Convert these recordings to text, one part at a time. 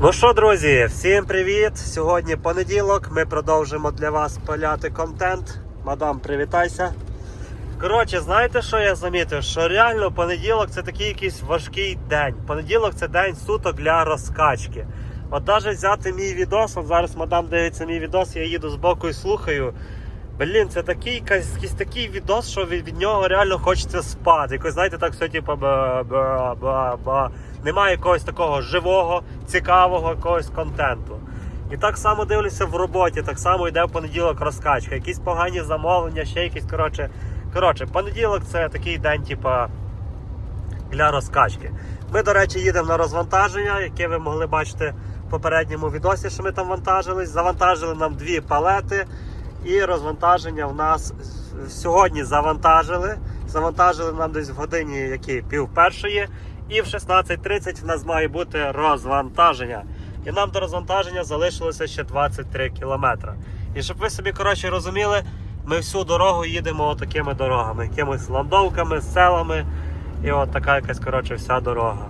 Ну що, друзі, всім привіт! Сьогодні понеділок. Ми продовжимо для вас пиляти контент. Мадам, привітайся. Коротше, знаєте, що я замітив? Що реально понеділок це такий якийсь важкий день. Понеділок це день суто для розкачки. От навіть взяти мій відос, от зараз мадам дивиться мій відос, я їду з боку і слухаю. Блін, це такий якийсь такий відос, що від, від нього реально хочеться спати. Якось, знаєте, так все типу ба ба ба ба Немає якогось такого живого, цікавого якогось контенту. І так само дивлюся в роботі, так само йде в понеділок розкачка. Якісь погані замовлення, ще якісь коротше. Коротше, понеділок це такий день, типа для розкачки. Ми, до речі, їдемо на розвантаження, яке ви могли бачити в попередньому відосі, що ми там вантажились. Завантажили нам дві палети, і розвантаження в нас сьогодні завантажили. Завантажили нам десь в годині які пів першої, і в 16.30 в нас має бути розвантаження. І нам до розвантаження залишилося ще 23 кілометри. І щоб ви собі коротше розуміли, ми всю дорогу їдемо такими дорогами, якимись ландовками, селами. І от така якась коротше вся дорога.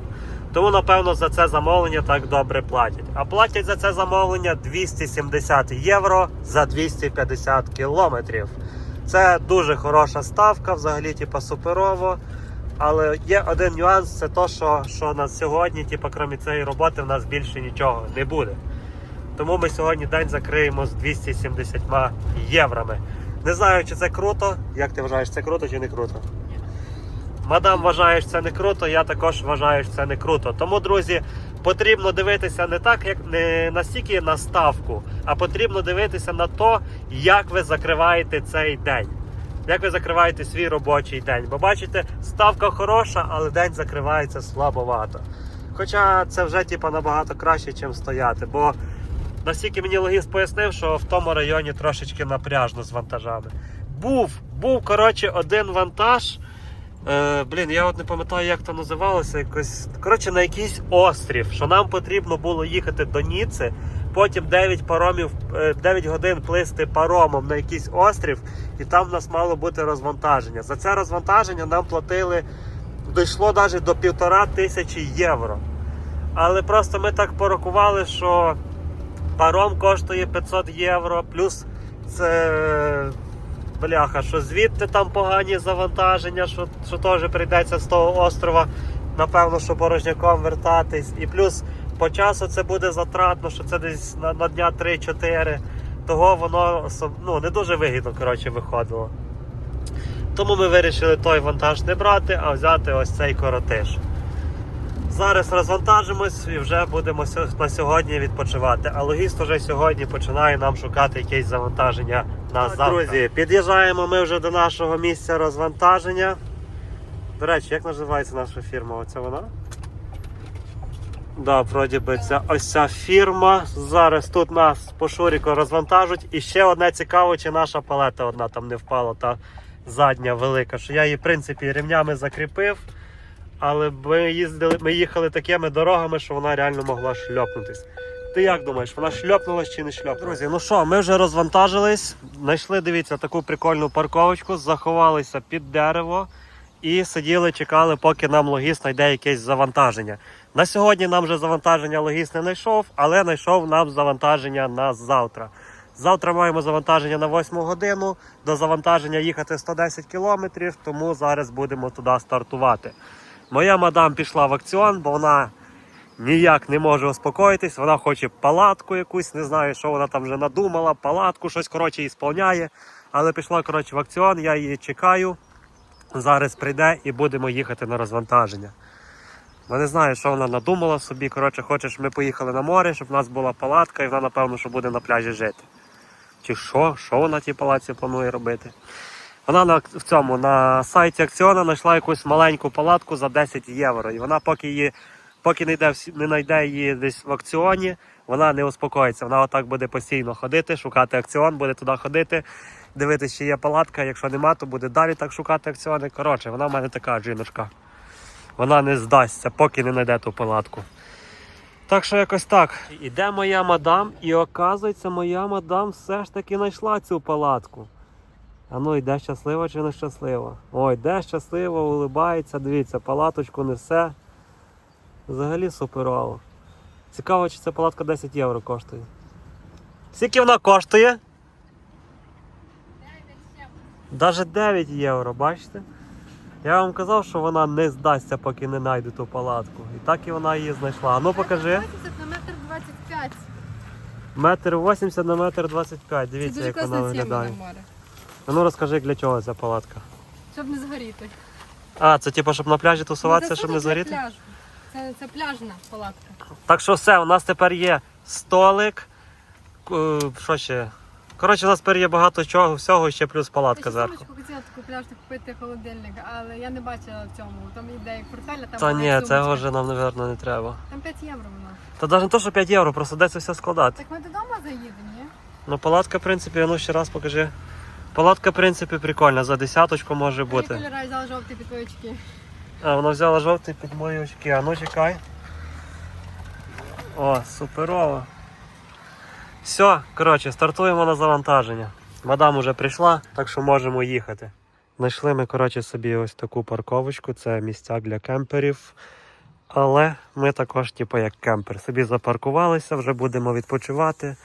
Тому, напевно, за це замовлення так добре платять. А платять за це замовлення 270 євро за 250 кілометрів. Це дуже хороша ставка, взагалі, типу, суперово. Але є один нюанс, це то, що, що на сьогодні, типу, крім цієї роботи, в нас більше нічого не буде. Тому ми сьогодні день закриємо з 270 єврами. Не знаю, чи це круто. Як ти вважаєш, це круто чи не круто? Мадам вважає, що це не круто, я також вважаю, що це не круто. Тому, друзі, потрібно дивитися не так, як не настільки на ставку, а потрібно дивитися на то, як ви закриваєте цей день. Як ви закриваєте свій робочий день. Бо бачите, ставка хороша, але день закривається слабовато. Хоча це вже типу, набагато краще, ніж стояти. Бо настільки мені логіст пояснив, що в тому районі трошечки напряжно з вантажами. Був, був коротше, один вантаж. Е, блін, я от не пам'ятаю, як то називалося. Якось, коротше, на якийсь острів, що нам потрібно було їхати до Ніци, потім 9 паромів, е, 9 годин плисти паромом на якийсь острів, і там в нас мало бути розвантаження. За це розвантаження нам платили, дійшло навіть до півтора тисячі євро. Але просто ми так порахували, що паром коштує 500 євро, плюс це бляха, що звідти там погані завантаження, що, що теж прийдеться з того острова, напевно, що порожняком вертатись. І плюс по часу це буде затратно, що це десь на, на дня 3-4. Того воно ну, не дуже вигідно коротше, виходило. Тому ми вирішили той вантаж не брати, а взяти ось цей коротиш. Зараз розвантажимось і вже будемо на сьогодні відпочивати. А логіст вже сьогодні починає нам шукати якесь завантаження на завтра. Друзі, під'їжджаємо ми вже до нашого місця розвантаження. До речі, як називається наша фірма? Оце вона? Да, вроді би ця ось ця фірма. Зараз тут нас по шуріку розвантажуть. І ще одне цікаво, чи наша палета одна там не впала, та задня велика. Що я її, в принципі, рівнями закріпив. Але ми їздили, ми їхали такими дорогами, що вона реально могла шльопнутись. Ти як думаєш, вона шльопнулась чи не шльопнулась? Друзі, ну що, ми вже розвантажились. Знайшли, дивіться, таку прикольну парковочку, заховалися під дерево і сиділи, чекали, поки нам логіст знайде якесь завантаження. На сьогодні нам вже завантаження логіст не знайшов, але знайшов нам завантаження на завтра. Завтра маємо завантаження на 8 годину. До завантаження їхати 110 кілометрів, тому зараз будемо туди стартувати. Моя мадам пішла в акціон, бо вона ніяк не може успокоїтись. Вона хоче палатку якусь, не знаю, що вона там вже надумала, палатку, щось коротше ісполняє. Але пішла коротше в акціон, я її чекаю. Зараз прийде і будемо їхати на розвантаження. Бо не знаю, що вона надумала собі. Коротше, хоче, щоб ми поїхали на море, щоб в нас була палатка, і вона, напевно, що буде на пляжі жити. Чи що? Що вона тій палаці планує робити? Вона на в цьому на сайті акціона знайшла якусь маленьку палатку за 10 євро. І вона поки її, поки не йде не знайде її десь в акціоні, вона не успокоїться. Вона отак буде постійно ходити, шукати акціон, буде туди ходити, дивитися, чи є палатка. Якщо нема, то буде далі так шукати акціони. Коротше, вона в мене така жіночка. Вона не здасться, поки не знайде ту палатку. Так що якось так. Іде моя мадам, і оказується, моя мадам все ж таки знайшла цю палатку. А ну йде щаслива чи не щаслива? Ой, йде щаслива, улибається, дивіться, палаточку несе. Взагалі суперово. Цікаво, чи ця палатка 10 євро коштує. Скільки вона коштує? Даже 9 євро, бачите? Я вам казав, що вона не здасться, поки не знайду ту палатку. І так і вона її знайшла. А ну покажи. 20 на метр 25. Метр 80 на метр 25. Це Дивіться, як вона виглядає. А ну розкажи, для чого ця палатка. Щоб не згоріти. А, це типу, щоб на пляжі тусуватися, Ну, щоб не згоріти? Це, це пляжна палатка. Так що все, у нас тепер є столик. Що ще? Коротше, у нас тепер є багато чого, всього, ще плюс палатка зверху. сумочку хотіла таку купити холодильник, але я не бачила в цьому. Там іде як портфель, а там Та ні, сумочка. цього вже нам, мабуть, не треба. Там 5 євро воно. Та навіть не то, що 5 євро, просто де це все складати. Так ми додому заїдемо, ні? Ну, палатка, в принципі, ну ще раз покажи. Палатка, в принципі, прикольна, за десяточку може бути. кольори взяла жовті під твої очки. А, вона взяла жовтий під мої очки. А ну чекай. О, суперово. Все, коротше, стартуємо на завантаження. Мадам уже прийшла, так що можемо їхати. Знайшли ми, коротше, собі ось таку парковочку, це місця для кемперів. Але ми також, типу, як кемпер, собі запаркувалися, вже будемо відпочивати.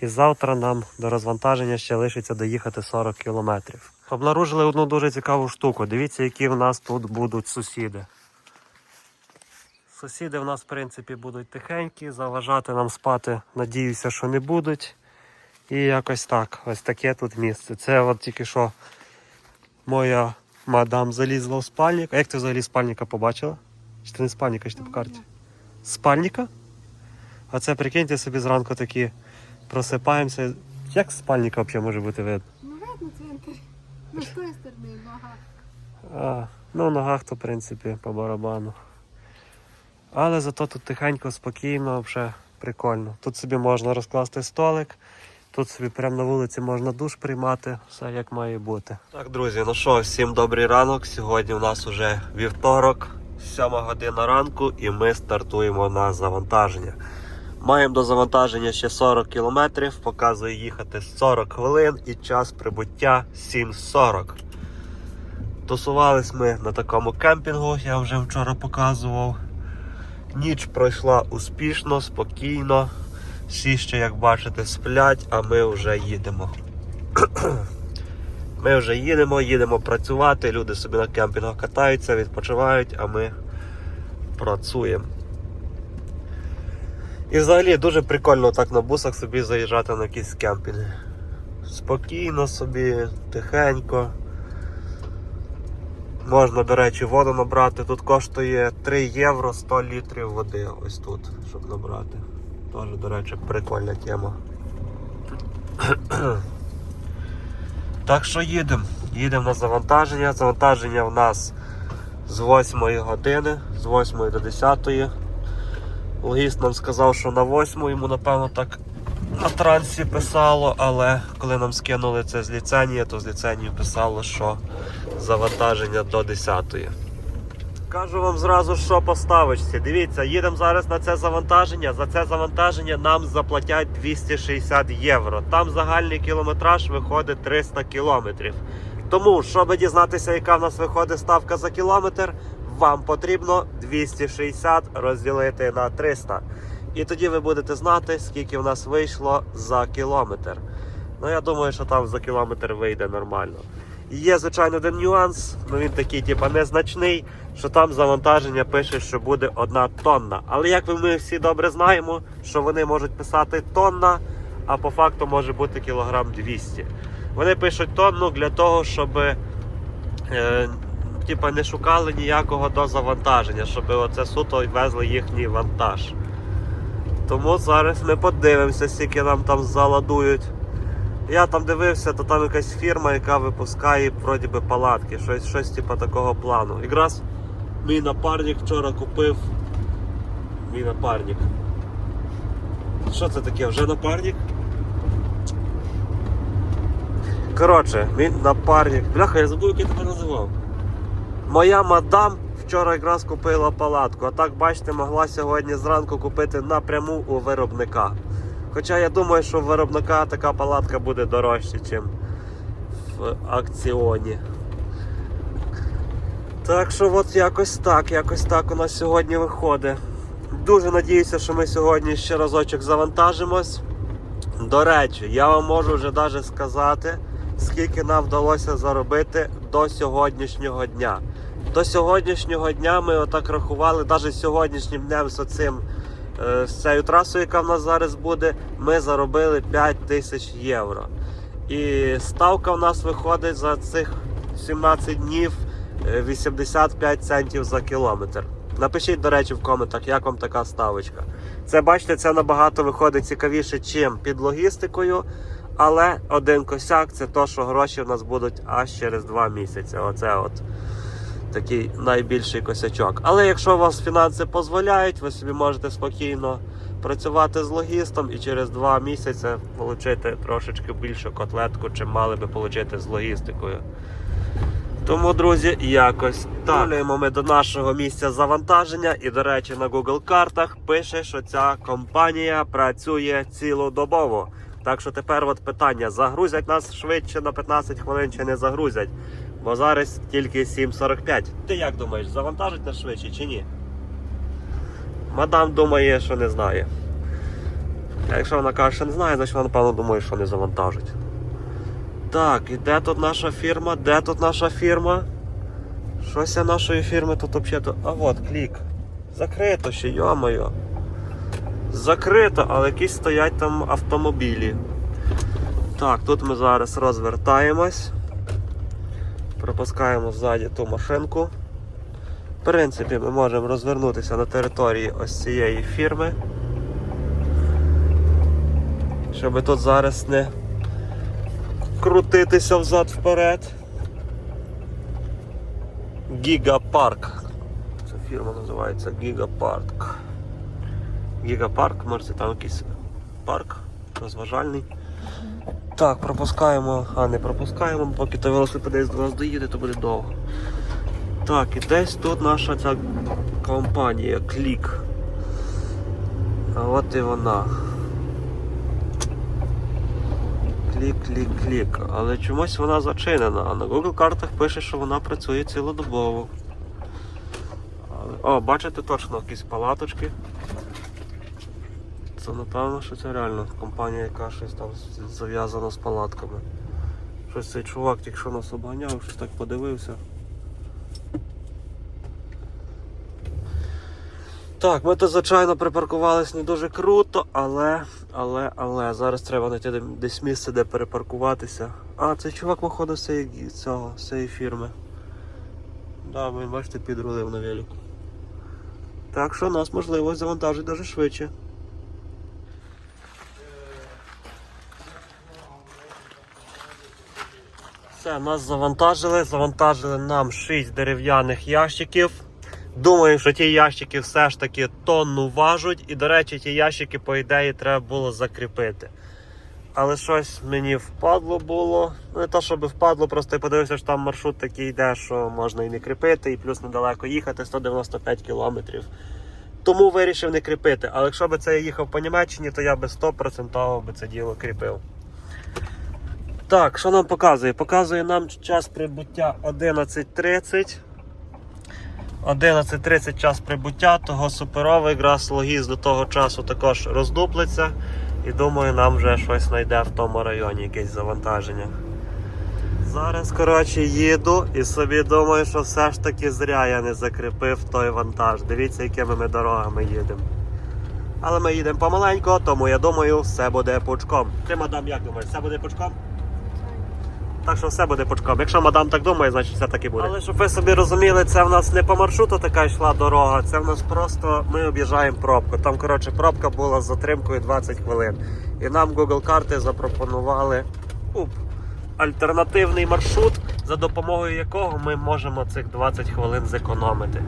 І завтра нам до розвантаження ще лишиться доїхати 40 кілометрів. Обнаружили одну дуже цікаву штуку. Дивіться, які в нас тут будуть сусіди. Сусіди в нас, в принципі, будуть тихенькі, заважати нам спати, надіюся, що не будуть. І якось так. Ось таке тут місце. Це от тільки що моя мадам залізла в спальник. А як ти взагалі спальника побачила? Чи ти не спальника, чи ти по карті? Спальника? А це прикиньте собі зранку такі просипаємося. Як з спальника взагалі може бути видно? Ну видно цвинтар. Ну з тої сторони, нога. А, ну, в ногах то, в принципі, по барабану. Але зато тут тихенько, спокійно, вже прикольно. Тут собі можна розкласти столик, тут собі прямо на вулиці можна душ приймати, все як має бути. Так, друзі, ну що, всім добрий ранок. Сьогодні у нас вже вівторок, 7 година ранку, і ми стартуємо на завантаження. Маємо до завантаження ще 40 кілометрів, показує їхати 40 хвилин і час прибуття 7.40. Тусувались ми на такому кемпінгу, я вже вчора показував. Ніч пройшла успішно, спокійно. Всі ще, як бачите, сплять, а ми вже їдемо. Ми вже їдемо, їдемо працювати. Люди собі на кемпінгах катаються, відпочивають, а ми працюємо. І взагалі дуже прикольно так на бусах собі заїжджати на якісь кемпінги. Спокійно собі, тихенько. Можна, до речі, воду набрати. Тут коштує 3 євро 100 літрів води. Ось тут, щоб набрати. Теж, до речі, прикольна тема. так що їдемо. Їдемо на завантаження. Завантаження в нас з 8 години, з 8 до 10. Логіст нам сказав, що на 8 йому, напевно, так на трансі писало, але коли нам скинули це з ліцензії, то з ліцензії писало, що завантаження до 10-ї. Кажу вам зразу, що по. Дивіться, їдемо зараз на це завантаження. За це завантаження нам заплатять 260 євро. Там загальний кілометраж виходить 300 кілометрів. Тому, щоб дізнатися, яка в нас виходить ставка за кілометр, вам потрібно 260 розділити на 300. І тоді ви будете знати, скільки в нас вийшло за кілометр. Ну, я думаю, що там за кілометр вийде нормально. Є, звичайно, один нюанс, ну він такий, типа, незначний, що там завантаження пише, що буде одна тонна. Але як ми всі добре знаємо, що вони можуть писати тонна, а по факту може бути кілограм 200. Вони пишуть тонну для того, щоб е, типа, не шукали ніякого дозавантаження, щоб оце суто везли їхній вантаж. Тому зараз ми подивимося, скільки нам там заладують. Я там дивився, то там якась фірма, яка випускає вроді би палатки, щось, щось типу такого плану. Якраз мій напарник вчора купив. Мій напарник. Що це таке? Вже напарник? Коротше, мій напарник. Бляха, я забув, як я тебе називав. Моя мадам вчора якраз купила палатку, а так, бачите, могла сьогодні зранку купити напряму у виробника. Хоча я думаю, що в виробника така палатка буде дорожча, ніж в акціоні. Так що от якось так, якось так у нас сьогодні виходить. Дуже надіюся, що ми сьогодні ще разочок завантажимось. До речі, я вам можу вже навіть сказати, скільки нам вдалося заробити до сьогоднішнього дня. До сьогоднішнього дня ми отак рахували, навіть сьогоднішнім днем з оцим, е, з цією трасою, яка в нас зараз буде, ми заробили 5 тисяч євро. І ставка в нас виходить за цих 17 днів е, 85 центів за кілометр. Напишіть, до речі, в коментах, як вам така ставочка. Це бачите, це набагато виходить цікавіше, чим під логістикою. Але один косяк це то, що гроші в нас будуть аж через 2 місяці. Оце от такий найбільший косячок. Але якщо у вас фінанси дозволяють, ви собі можете спокійно працювати з логістом і через 2 місяці отримати трошечки більшу котлетку, чим мали би отримати з логістикою. Тому, друзі, якось. Долюємо ми до нашого місця завантаження. І, до речі, на Google картах пише, що ця компанія працює цілодобово. Так що тепер от питання: загрузять нас швидше на 15 хвилин чи не загрузять? Бо зараз тільки 7.45. Ти як думаєш, завантажить нас швидше чи ні? Мадам думає, що не знає. А якщо вона каже, що не знає, значить вона напевно думає, що не завантажить. Так, і де тут наша фірма? Де тут наша фірма? Щось нашої фірми тут взагалі. А от клік. Закрито ще, йо-моє. Закрито, але якісь стоять там автомобілі. Так, тут ми зараз розвертаємось. Пропускаємо ззаді ту машинку. В принципі, ми можемо розвернутися на території ось цієї фірми. Щоб тут зараз не крутитися взад вперед. Гігапарк. Ця фірма називається Гігапарк. Гігапарк, може там якийсь парк розважальний. Так, пропускаємо, а не пропускаємо, поки той велосипедист до нас доїде, то буде довго. Так, і десь тут наша ця компанія Клік. А от і вона. Клік, клік, клік. Але чомусь вона зачинена, а на Google картах пише, що вона працює цілодобово. О, бачите точно якісь палаточки. Це напевно, що це реально компанія, яка щось там зав'язана з палатками. Щось цей чувак тільки що нас обганяв, щось так подивився. Так, ми тут, звичайно, припаркувались не дуже круто, але, але, але, зараз треба знайти десь місце, де перепаркуватися. А, цей чувак виходить з цієї, цього, з цієї фірми. Да, ви бачите, підрулив на велику. Так що нас можливо завантажить дуже швидше. Все, нас завантажили. Завантажили нам 6 дерев'яних ящиків. Думаю, що ті ящики все ж таки тонну важуть. І, до речі, ті ящики, по ідеї, треба було закріпити. Але щось мені впадло було. Ну, не то, щоб впадло, просто я подивився, що там маршрут такий йде, що можна і не кріпити, і плюс недалеко їхати 195 кілометрів. Тому вирішив не кріпити. Але якщо б це я їхав по Німеччині, то я би 100% би це діло кріпив. Так, що нам показує? Показує нам час прибуття 11.30. 11.30 час прибуття, того суперово, якраз логіст до того часу також роздуплиться. І думаю, нам вже щось знайде в тому районі, якесь завантаження. Зараз, коротше, їду і собі думаю, що все ж таки зря я не закріпив той вантаж. Дивіться, якими ми дорогами їдемо. Але ми їдемо помаленько, тому я думаю, все буде пучком. Ти, мадам, як думаєш, все буде пучком? Так що все буде пучком. Якщо мадам так думає, значить все так і буде. Але щоб ви собі розуміли, це в нас не по маршруту така йшла дорога, це в нас просто ми об'їжджаємо пробку. Там, коротше, пробка була з затримкою 20 хвилин. І нам Google карти запропонували уп, альтернативний маршрут, за допомогою якого ми можемо цих 20 хвилин зекономити.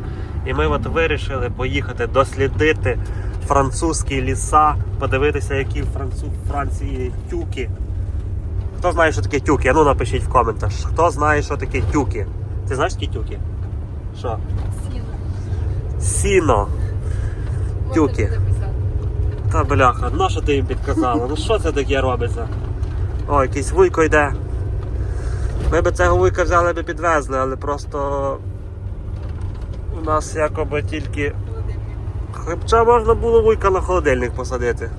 І ми от вирішили поїхати дослідити французькі ліса, подивитися, які в. Франції тюки. Хто знає, що таке тюки? Ну напишіть в коментах. Хто знає, що таке тюки? Ти знаєш такі тюки? Що? Сіно. Сіно. Тюки. Та бляха, на що ти їм підказала? Ну що це таке робиться? О, якийсь вуйко йде. Ми б цього вуйка взяли б підвезли, але просто у нас якоби тільки Хоча можна було вуйка на холодильник посадити.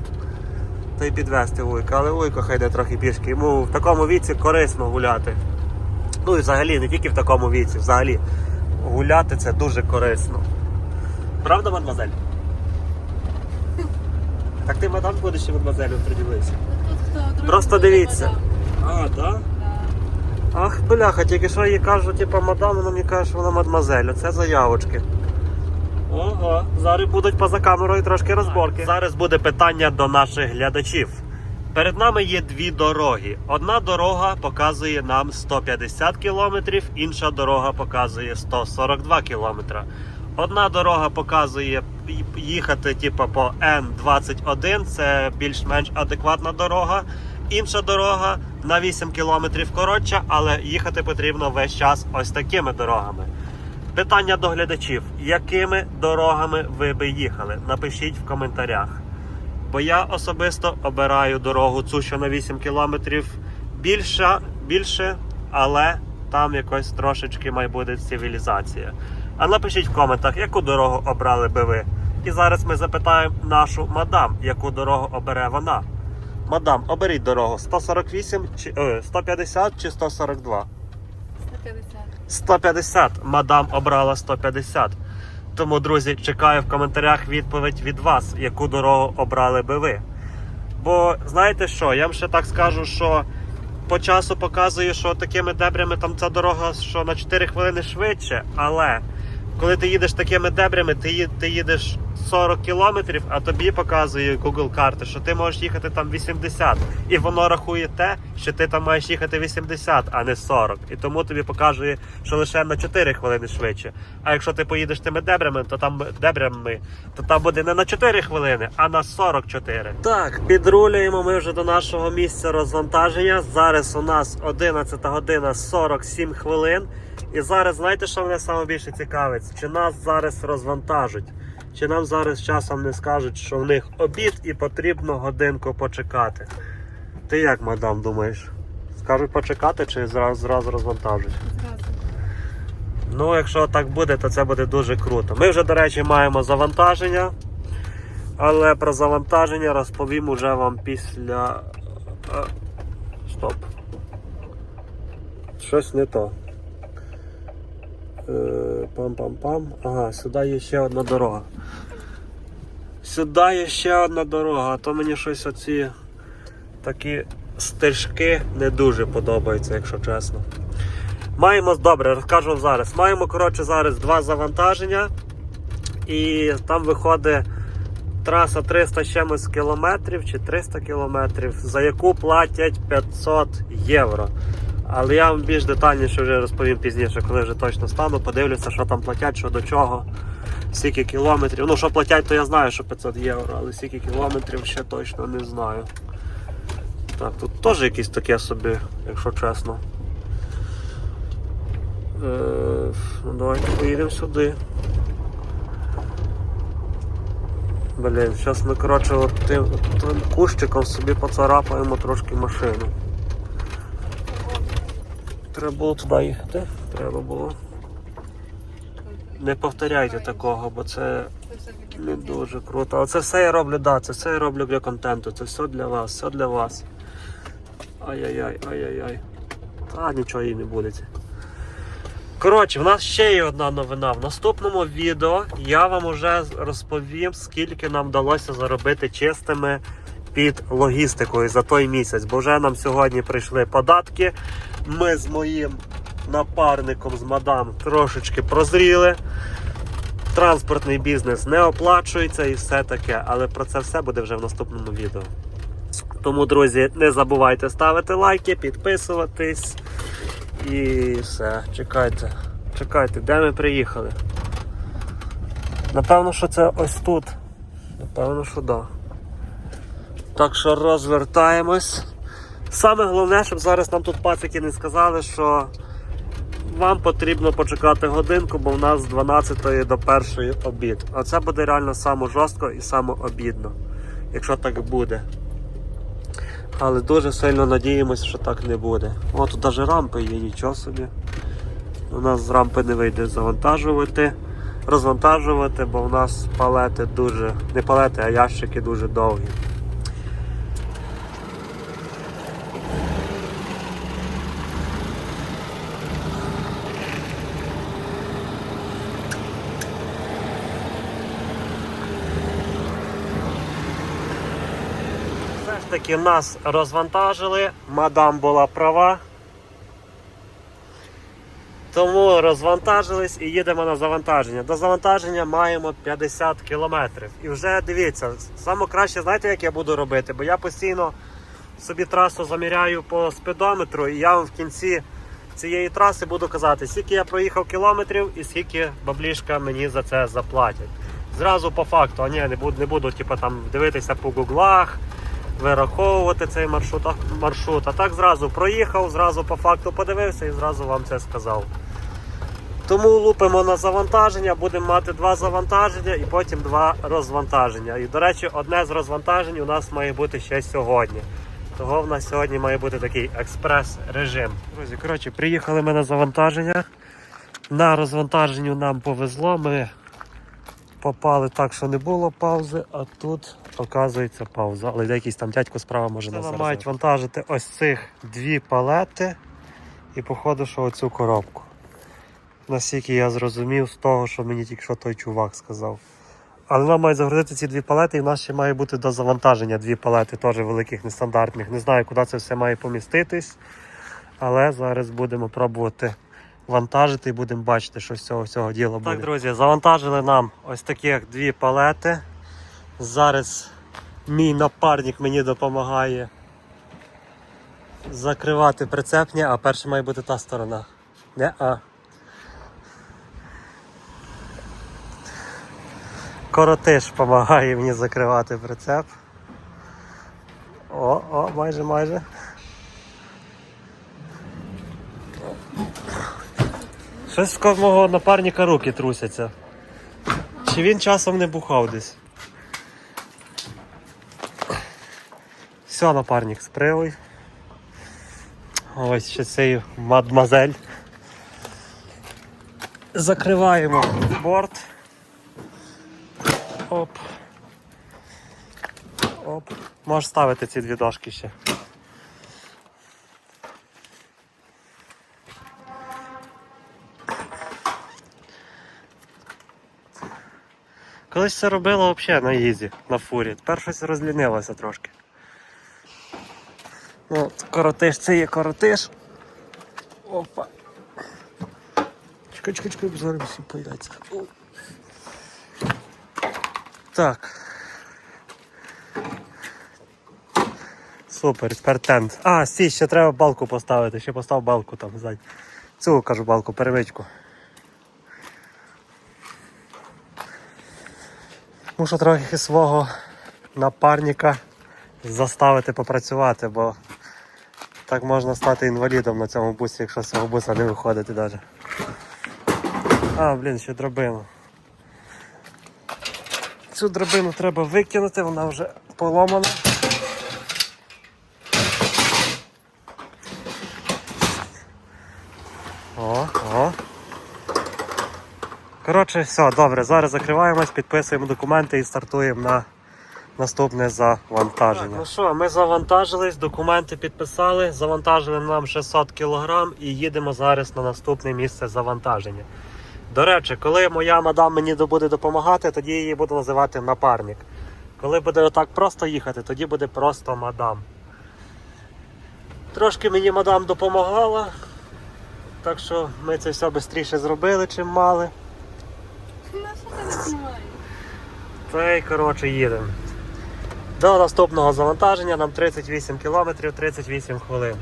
Та й підвести вуйка, але вуйко хай йде трохи пішки. Йому в такому віці корисно гуляти. Ну і взагалі, не тільки в такому віці, взагалі гуляти це дуже корисно. Правда, мадемуазель? Так ти мадам приділився? Тут хто другий Просто дивіться. А, так? Да? Ах, бляха, тільки що їй кажу, типу, мадам, вона мені каже, що вона мадмазель. Це заявочки. Ого, зараз будуть поза камерою трошки розборки. Зараз буде питання до наших глядачів. Перед нами є дві дороги. Одна дорога показує нам 150 кілометрів, інша дорога показує 142 кілометра. Одна дорога показує їхати типу, по Н21, це більш-менш адекватна дорога. Інша дорога на 8 кілометрів коротша, але їхати потрібно весь час ось такими дорогами. Питання до глядачів: якими дорогами ви би їхали? Напишіть в коментарях. Бо я особисто обираю дорогу цю, що на 8 кілометрів більша, більше, але там якось трошечки має бути цивілізація. А напишіть в коментах, яку дорогу обрали би ви. І зараз ми запитаємо нашу мадам, яку дорогу обере вона. Мадам, оберіть дорогу 148 чи е, 150 чи 142? 150. 150. Мадам обрала 150. Тому, друзі, чекаю в коментарях відповідь від вас, яку дорогу обрали би ви. Бо знаєте що, я вам ще так скажу, що по часу показую, що такими дебрями там ця дорога що на 4 хвилини швидше, але коли ти їдеш такими дебрями, ти, ти їдеш 40 кілометрів, а тобі показує Google карти, що ти можеш їхати там 80. І воно рахує те, що ти там маєш їхати 80, а не 40. І тому тобі показує, що лише на 4 хвилини швидше. А якщо ти поїдеш тими дебрями, то там дебрями, то там буде не на 4 хвилини, а на 44. Так, підрулюємо ми вже до нашого місця розвантаження. Зараз у нас 11 година 47 хвилин. І зараз знаєте, що мене саме більше цікавить? Чи нас зараз розвантажуть? Чи нам зараз часом не скажуть, що в них обід і потрібно годинку почекати? Ти як, мадам, думаєш? Скажуть почекати чи зразу, зразу розвантажуть? Зразу. Ну, якщо так буде, то це буде дуже круто. Ми вже, до речі, маємо завантаження. Але про завантаження розповім уже вам після. Е, Стоп. Щось не то. Е, Пам-пам-пам. Ага, сюди є ще одна дорога. Сюди є ще одна дорога, а то мені щось оці такі стежки не дуже подобаються, якщо чесно. Маємо добре, розкажу вам зараз. Маємо коротше зараз два завантаження, і там виходить траса 300 з чимось кілометрів чи 300 кілометрів, за яку платять 500 євро. Але я вам більш детальніше вже розповім пізніше, коли вже точно стану, подивлюся, що там платять, що до чого, скільки кілометрів. Ну, що платять, то я знаю, що 500 євро, але скільки кілометрів ще точно не знаю. Так, тут теж якесь таке собі, якщо чесно. Е, ну, давайте поїдемо сюди. Блін, зараз ми коротше от тим, тим кущиком собі поцарапаємо трошки машину. Треба було туди їхати. Треба було. Не повторяйте такого, бо це не дуже круто. Але це все я роблю, да, це все я роблю для контенту. Це все для вас, все для вас. Ай-яй-яй, ай-яй-яй. Та нічого їй не буде. Коротше, в нас ще є одна новина. В наступному відео я вам уже розповім, скільки нам вдалося заробити чистими під логістикою за той місяць. Бо вже нам сьогодні прийшли податки. Ми з моїм напарником з мадам трошечки прозріли. Транспортний бізнес не оплачується і все таке, але про це все буде вже в наступному відео. Тому, друзі, не забувайте ставити лайки, підписуватись. І все, чекайте. Чекайте, де ми приїхали? Напевно, що це ось тут. Напевно, що да. Так що розвертаємось. Саме головне, щоб зараз нам тут пацики не сказали, що вам потрібно почекати годинку, бо в нас з 12 до 1 обід. А це буде реально саме жорстко і саме обідно, якщо так буде. Але дуже сильно надіємося, що так не буде. О, тут навіть рампи є, нічого собі. У нас з рампи не вийде завантажувати. розвантажувати, бо в нас палети дуже, не палети, а ящики дуже довгі. Ж таки нас розвантажили, мадам була права. Тому розвантажились і їдемо на завантаження. До завантаження маємо 50 кілометрів. І вже дивіться, саме краще, знаєте, як я буду робити? Бо я постійно собі трасу заміряю по спідометру, і я вам в кінці цієї траси буду казати, скільки я проїхав кілометрів і скільки баблішка мені за це заплатять. Зразу по факту, а ні, не буду, не буду типу, там, дивитися по гуглах, вираховувати цей маршрут, маршрут. А так зразу проїхав, зразу по факту подивився і зразу вам це сказав. Тому лупимо на завантаження, будемо мати два завантаження і потім два розвантаження. І, до речі, одне з розвантажень у нас має бути ще сьогодні. Того в нас сьогодні має бути такий експрес-режим. Друзі, коротше, приїхали ми на завантаження. На розвантаженню нам повезло. Ми попали так, що не було паузи, а тут оказується пауза. Але якийсь там дядько справа може нас зараз мають вантажити ось цих дві палети і походу, що оцю коробку. Наскільки я зрозумів з того, що мені тільки що той чувак сказав. Але нам мають загрузити ці дві палети, і в нас ще має бути до завантаження дві палети, теж великих, нестандартних. Не знаю, куди це все має поміститись. Але зараз будемо пробувати вантажити і будемо бачити, що з цього всього діла буде. Так, друзі, завантажили нам ось таких дві палети. Зараз мій напарник мені допомагає закривати прицепня, а перше має бути та сторона. Не а. Коротиш допомагає мені закривати прицеп. О, о, майже, майже. Щось в мого напарника руки трусяться. Чи він часом не бухав десь? Все, напарник, спривий. Ось ще цей мадмазель. Закриваємо борт. Оп. Оп. Можеш ставити ці дві дошки ще. Колись це робила взагалі на їзі, на фурі. Тепер щось розлінилося трошки. Ну, коротиш, це є коротиш. Опа. Чекай, чекай, чекай, зараз всі появляться. Так. Супер, тепер тент. А, стій, ще треба балку поставити, ще постав балку там ззаді. Цю кажу балку, перемичку. Мушу трохи свого напарника заставити попрацювати, бо так можна стати інвалідом на цьому бусі, якщо з цього буса не виходити навіть. А, блін, ще драбину. Цю драбину треба викинути, вона вже поломана. О, о. Коротше, все, добре, зараз закриваємось, підписуємо документи і стартуємо на наступне завантаження. Так, ну що, ми завантажились, документи підписали, завантажили нам 600 кг і їдемо зараз на наступне місце завантаження. До речі, коли моя мадам мені буде допомагати, тоді її буду називати напарник. Коли буде отак просто їхати, тоді буде просто мадам. Трошки мені мадам допомагала, так що ми це все швидше зробили, чим мали. Ну, що ти не знімаєш? Та й коротше їдемо. До наступного завантаження нам 38 кілометрів 38 хвилин.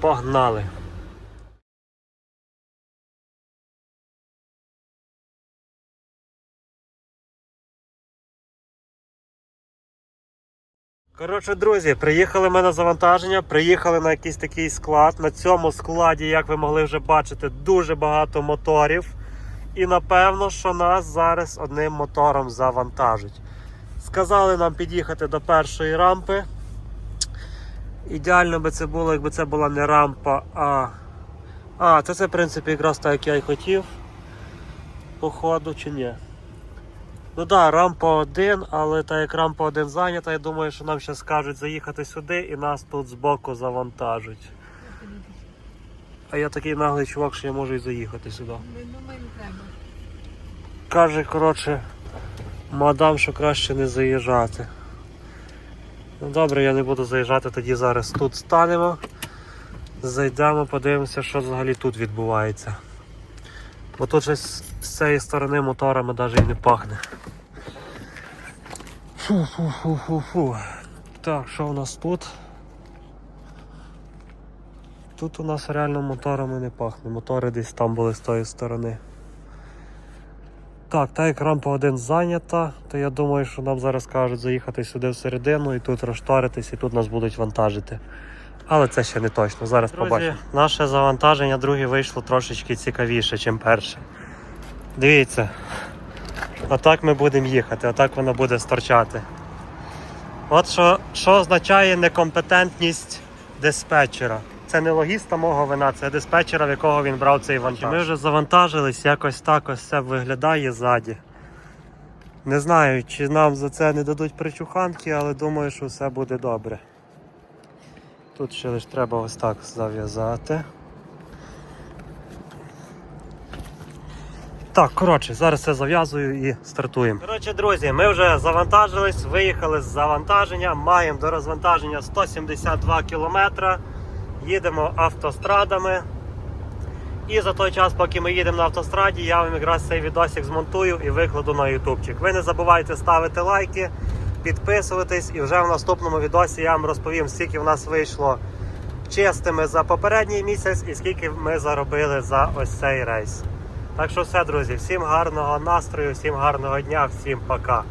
Погнали! Коротше, друзі, приїхали ми на завантаження, приїхали на якийсь такий склад. На цьому складі, як ви могли вже бачити, дуже багато моторів. І напевно, що нас зараз одним мотором завантажать. Сказали нам під'їхати до першої рампи. Ідеально би це було, якби це була не рампа, а. А, це, це в принципі якраз так, як я й хотів. походу, чи ні? Ну так, да, рампа один, але та як рампа один зайнята, я думаю, що нам ще скажуть заїхати сюди і нас тут збоку завантажуть. А я такий наглий чувак, що я можу і заїхати сюди. Ми не треба. Каже, коротше, мадам, що краще не заїжджати. Ну добре, я не буду заїжджати, тоді зараз тут станемо. Зайдемо, подивимося, що взагалі тут відбувається. Бо тут щось з цієї сторони моторами навіть і не пахне. Фу-фу-фу-фу-фу. Так, що у нас тут? Тут у нас реально моторами не пахне. Мотори десь там були з тої сторони. Так, та як рампа 1 зайнята, то я думаю, що нам зараз кажуть заїхати сюди всередину і тут розшторитись, і тут нас будуть вантажити. Але це ще не точно. Зараз побачимо. Наше завантаження друге вийшло трошечки цікавіше, ніж перше. Дивіться. Отак ми будемо їхати, отак воно буде сторчати. От що, що означає некомпетентність диспетчера. Це не логіста мого вина, це диспетчера, в якого він брав цей вантаж. Ми вже завантажились, якось так ось це виглядає ззаді. Не знаю, чи нам за це не дадуть причуханки, але думаю, що все буде добре. Тут ще лише треба ось так зав'язати. Так, коротше, зараз це зав'язую і стартуємо. Коротше, друзі, ми вже завантажились, виїхали з завантаження, маємо до розвантаження 172 кілометра. Їдемо автострадами. І за той час, поки ми їдемо на автостраді, я вам якраз цей відосик змонтую і викладу на ютубчик. Ви не забувайте ставити лайки, підписуватись, і вже в наступному відосі я вам розповім, скільки в нас вийшло чистими за попередній місяць і скільки ми заробили за ось цей рейс. Так що все, друзі, всім гарного настрою, всім гарного дня, всім пока.